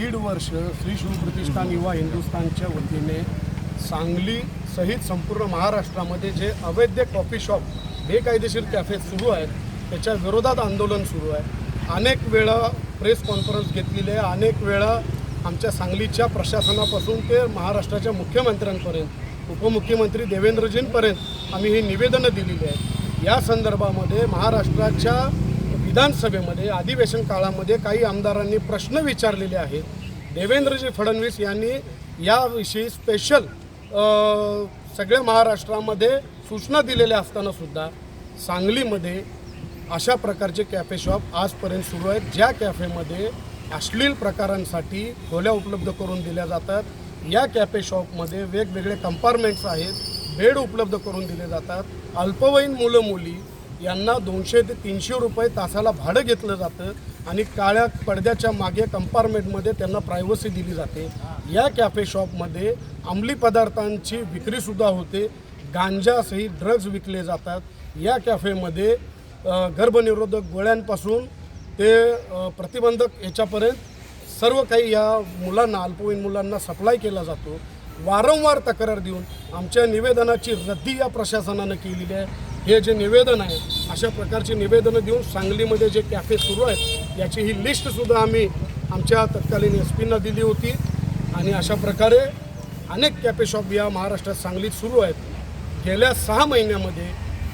दीड वर्ष श्री शिवप्रतिष्ठान युवा हिंदुस्थानच्या वतीने सांगली सहित संपूर्ण महाराष्ट्रामध्ये जे अवैध कॉफी शॉप बेकायदेशीर कॅफे सुरू आहेत त्याच्या विरोधात आंदोलन सुरू आहे. अनेक वेळा प्रेस कॉन्फरन्स घेतलेली आहे. अनेक वेळा आमच्या सांगलीच्या प्रशासनापासून ते महाराष्ट्राच्या मुख्यमंत्र्यांपर्यंत उपमुख्यमंत्री देवेंद्रजींपर्यंत आम्ही ही निवेदनं दिलेली आहेत. या संदर्भामध्ये महाराष्ट्राच्या विधानसभेमध्ये अधिवेशन काळामध्ये काही आमदारांनी प्रश्न विचारलेले आहेत. देवेंद्रजी फडणवीस यांनी याविषयी स्पेशल सगळ्या महाराष्ट्रामध्ये सूचना दिलेल्या असताना सुद्धा सांगलीमध्ये अशा प्रकारचे कॅफे शॉप आजपर्यंत सुरू आहेत. ज्या कॅफेमध्ये अश्लील प्रकारांसाठी खोल्या उपलब्ध करून दिल्या जातात. या कॅफे शॉपमध्ये वेगवेगळे कंपार्टमेंट्स आहेत. बेड उपलब्ध करून दिले जातात. अल्पवयीन मुलं मुली यांना दोनशे ते तीनशे रुपये तासाला भाडं घेतलं जातं आणि काळ्या पडद्याच्या मागे कंपार्टमेंटमध्ये त्यांना प्रायव्हसी दिली जाते. या कॅफे शॉपमध्ये अंमली पदार्थांची विक्रीसुद्धा होते. गांजासहित ड्रग्ज विकले जातात. या कॅफेमध्ये गर्भनिरोधक गोळ्यांपासून ते प्रतिबंधक याच्यापर्यंत सर्व काही या मुलांना अल्पवयीन मुलांना सप्लाय केला जातो. वारंवार तक्रार देऊन आमच्या निवेदनाची रद्दी या प्रशासनानं केलेली आहे. हे जे निवेदन आहे अशा प्रकारची निवेदनं देऊन सांगलीमध्ये जे कॅफे सुरू आहेत याची ही लिस्टसुद्धा आम्ही आमच्या तत्कालीन एस पींना दिली होती. आणि अशा प्रकारे अनेक कॅफे शॉप या महाराष्ट्रात सांगलीत सुरू आहेत. गेल्या सहा महिन्यामध्ये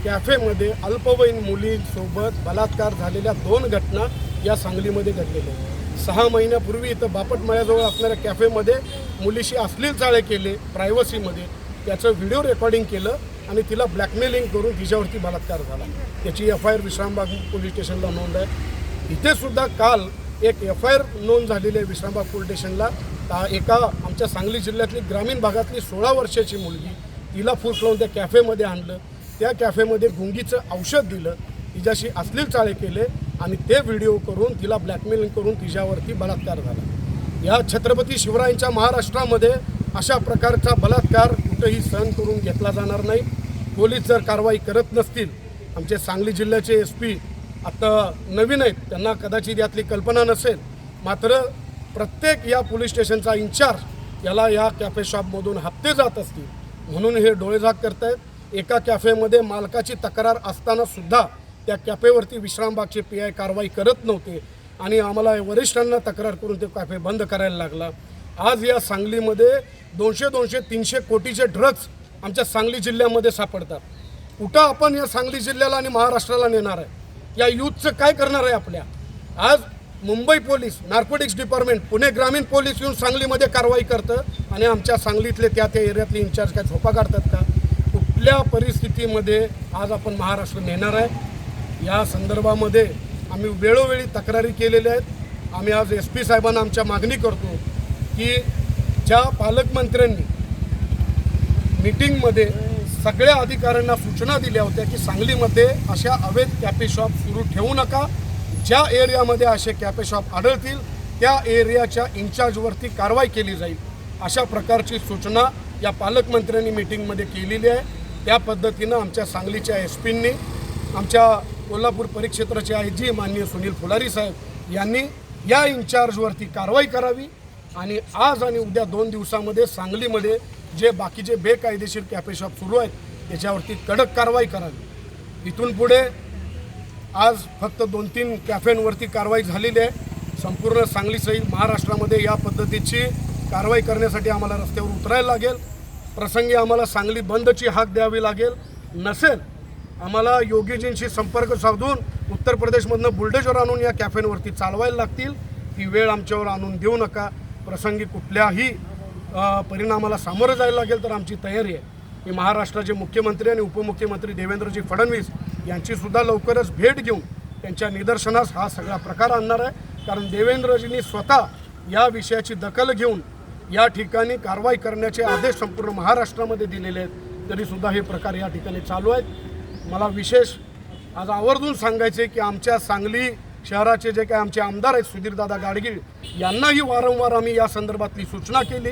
कॅफेमध्ये अल्पवयीन मुलींसोबत बलात्कार झालेल्या दोन घटना या सांगलीमध्ये घडलेल्या आहेत. सहा महिन्यापूर्वी इथं बापटमाळ्याजवळ असणाऱ्या कॅफेमध्ये मुलीशी अश्लील चाळे केले प्रायव्हसीमध्ये त्याचं व्हिडिओ रेकॉर्डिंग केलं. आणि तिला ब्लॅकमेलिंग करून तिच्यावरती बलात्कार झाला. त्याची F I R Vishrambag police स्टेशनला नोंद आहे. इथेसुद्धा काल एक एफ आय आर नोंद झालेली आहे विश्रामबाग पोलीस स्टेशनला. ता- एका आमच्या सांगली जिल्ह्यातली ग्रामीण भागातली सोळा वर्षाची मुलगी तिला फूस लावून त्या कॅफेमध्ये आणलं. त्या कॅफेमध्ये गुंगीचं औषध दिलं. तिच्याशी अश्लील चाळे केले आणि ते व्हिडिओ करून तिला ब्लॅकमेलिंग करून तिच्यावरती बलात्कार झाला. या छत्रपती शिवरायांच्या महाराष्ट्रामध्ये अशा प्रकारचा बलात्कार कुठंही सहन करून घेतला जाणार नाही. पोलीस जर कारवाई करत नसतील आमचे सांगली जिल्ह्याचे एस पी आता नवीन आहेत त्यांना कदाचित यातली कल्पना नसेल. मात्र प्रत्येक या पोलीस स्टेशनचा इन्चार्ज याला या कॅफे शॉपमधून हप्ते जात असतील. म्हणून हे डोळेझाक करतायत. एका कॅफेमध्ये मालकाची तक्रार असताना सुद्धा त्या कॅफेवरती विश्रामबागचे पी आय कारवाई करत नव्हते आणि आम्हाला वरिष्ठांना तक्रार करून ते कॅफे बंद करायला लागला. आज या सांगलीमध्ये दोनशे दोनशे तीनशे कोटीचे ड्रग्ज आमच्या सांगली जिल्ह्यामध्ये सापडतात. कुठं आपण या सांगली जिल्ह्याला आणि महाराष्ट्राला नेणार आहे? या युथचं काय करणार आहे आपल्या? आज Mumbai police narcotics department Pune ग्रामीण पोलीस येऊन सांगलीमध्ये कारवाई करतं आणि आमच्या सांगलीतले त्या त्या एरियातले इन्चार्ज काय झोपा काढतात का? कुठल्या परिस्थितीमध्ये आज आपण महाराष्ट्र नेणार आहे? या संदर्भामध्ये आम्ही वेळोवेळी तक्रारी केलेल्या आहेत. आम्ही आज एस पी साहेबांना आमच्या मागणी करतो की ज्या पालकमंत्र्यांनी मीटिंगमध्ये सगळ्या अधिकाऱ्यांना सूचना दिल्या होत्या की सांगलीमध्ये अशा अवैध कॅफे शॉप सुरू ठेवू नका. ज्या एरियामध्ये असे कॅफे शॉप आढळतील त्या एरियाच्या इन्चार्जवरती कारवाई केली जाईल. अशा प्रकारची सूचना या पालकमंत्र्यांनी मीटिंगमध्ये केलेली आहे. त्या पद्धतीनं आमच्या सांगलीच्या एस पींनी आमच्या कोल्हापूर परिक्षेत्राचे आय जी माननीय सुनील फुलारी साहेब यांनी या इन्चार्जवरती कारवाई करावी आणि आज आणि उद्या दोन दिवसामध्ये सांगलीमध्ये जे बाकीचे बेकायदेशीर कॅफे शॉप सुरू आहेत त्याच्यावरती कडक कारवाई करावी. इथून पुढे आज फक्त दोन तीन कॅफेंवरती कारवाई झालेली आहे. संपूर्ण सांगलीसहित महाराष्ट्रामध्ये या पद्धतीची कारवाई करण्यासाठी आम्हाला रस्त्यावर उतरायला लागेल. प्रसंगी आम्हाला सांगली बंदची हाक द्यावी लागेल. नसेल आम्हाला योगीजींशी संपर्क साधून उत्तर प्रदेशमधनं बुलडेजर आणून या कॅफेंवरती चालवायला लागतील. ती वेळ आमच्यावर आणून देऊ नका. प्रसंगी कुठल्याही परिणामाला सामोरं जायला लागेल तर आमची तयारी आहे. मी महाराष्ट्राचे मुख्यमंत्री आणि उपमुख्यमंत्री देवेंद्रजी फडणवीस यांचीसुद्धा लवकरच भेट घेऊन त्यांच्या निदर्शनास हा सगळा प्रकार आणणार आहे. कारण देवेंद्रजींनी स्वतः या विषयाची दखल घेऊन या ठिकाणी कारवाई करण्याचे आदेश संपूर्ण महाराष्ट्रामध्ये दिलेले आहेत. तरीसुद्धा हे प्रकार या ठिकाणी चालू आहेत. मला विशेष आज आवर्जून सांगायचे की आमच्या सांगली शहराचे जे काही आमचे आमदार आहेत सुधीरदादा गाडगीळ यांनाही वारंवार आम्ही या संदर्भातली सूचना केली.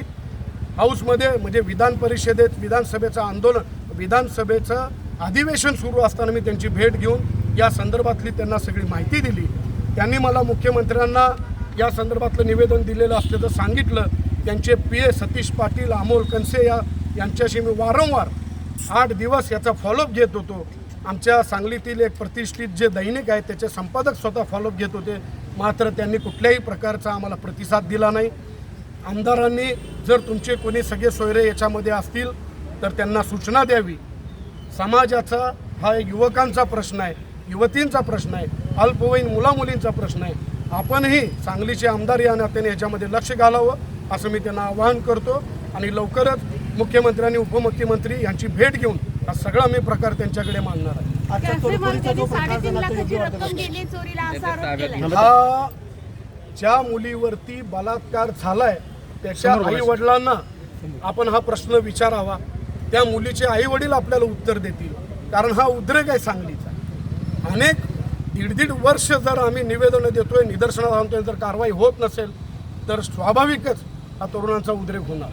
हाऊसमध्ये म्हणजे विधान परिषदेत विधानसभेचं आंदोलन विधानसभेचं अधिवेशन सुरू असताना मी त्यांची भेट घेऊन या संदर्भातली त्यांना सगळी माहिती दिली. त्यांनी मला मुख्यमंत्र्यांना या संदर्भातलं निवेदन दिलेलं असल्याचं सांगितलं. त्यांचे पी ए सतीश पाटील अमोल कनसे या यांच्याशी मी वारंवार आठ दिवस याचा फॉलोअप घेत होतो. आमच्या सांगलीतील एक प्रतिष्ठित जे दैनिक आहे त्याचे संपादक स्वतः फॉलोअप घेत होते. मात्र त्यांनी कुठल्याही प्रकारचा आम्हाला प्रतिसाद दिला नाही. आमदारांनी जर तुमचे कोणी सगळे सोयरे याच्यामध्ये असतील तर त्यांना सूचना द्यावी. समाजाचा हा एक युवकांचा प्रश्न आहे युवतींचा प्रश्न आहे अल्पवयीन मुलामुलींचा प्रश्न आहे. आपणही सांगलीचे आमदार या नात्याने याच्यामध्ये लक्ष घालावं असं मी त्यांना आवाहन करतो. आणि लवकरच मुख्यमंत्री आणि उपमुख्यमंत्री यांची भेट घेऊन हा सगळा मी प्रकार त्यांच्याकडे मांडणार आहे. हा ज्या मुलीवरती बलात्कार झालाय त्याच्या आई वडिलांना आपण हा प्रश्न विचारावा. त्या मुलीचे आई वडील आपल्याला उत्तर देतील. कारण हा उद्रेक आहे सांगलीचा. अनेक दीड दीड वर्ष जर आम्ही निवेदनं देतोय निदर्शनात आणतोय जर कारवाई होत नसेल तर स्वाभाविकच हा तरुणांचा उद्रेक होणार.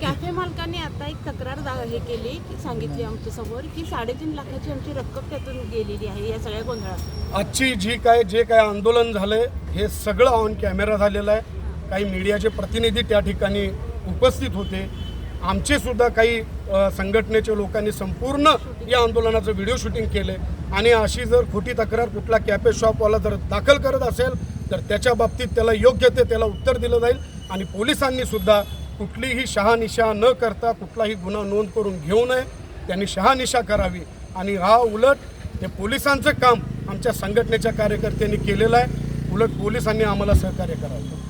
कॅफे मालकाने आता एक तक्रार हे केली की सांगितली आमच्यासमोर की साडेतीन लाखाची आमची रक्कम त्यातून गेलेली आहे या सगळ्या गोंधळात. आजची जी काय जे काय आंदोलन झालंय हे सगळं ऑन कॅमेरा झालेलं आहे. काही मीडियाचे प्रतिनिधी त्या ठिकाणी उपस्थित होते. आमचे सुद्धा काही संघटनेच्या लोकांनी संपूर्ण या आंदोलनाचं व्हिडिओ शूटिंग केले आणि अशी जर खोटी तक्रार कुठला कॅफे शॉपवाला जर दाखल करत असेल तर त्याच्या बाबतीत त्याला योग्य ते त्याला उत्तर दिलं जाईल. आणि पोलिसांनी सुद्धा कुठलीही शहानिशा न करता कुठलाही गुन्हा नोंद करून घेऊ नये. त्यांनी शहानिशा करावी. आणि हा उलट हे पोलिसांचं काम आमच्या संघटनेच्या कार्यकर्त्यांनी केलेलं आहे. उलट पोलिसांनी आम्हाला सहकार्य करावं.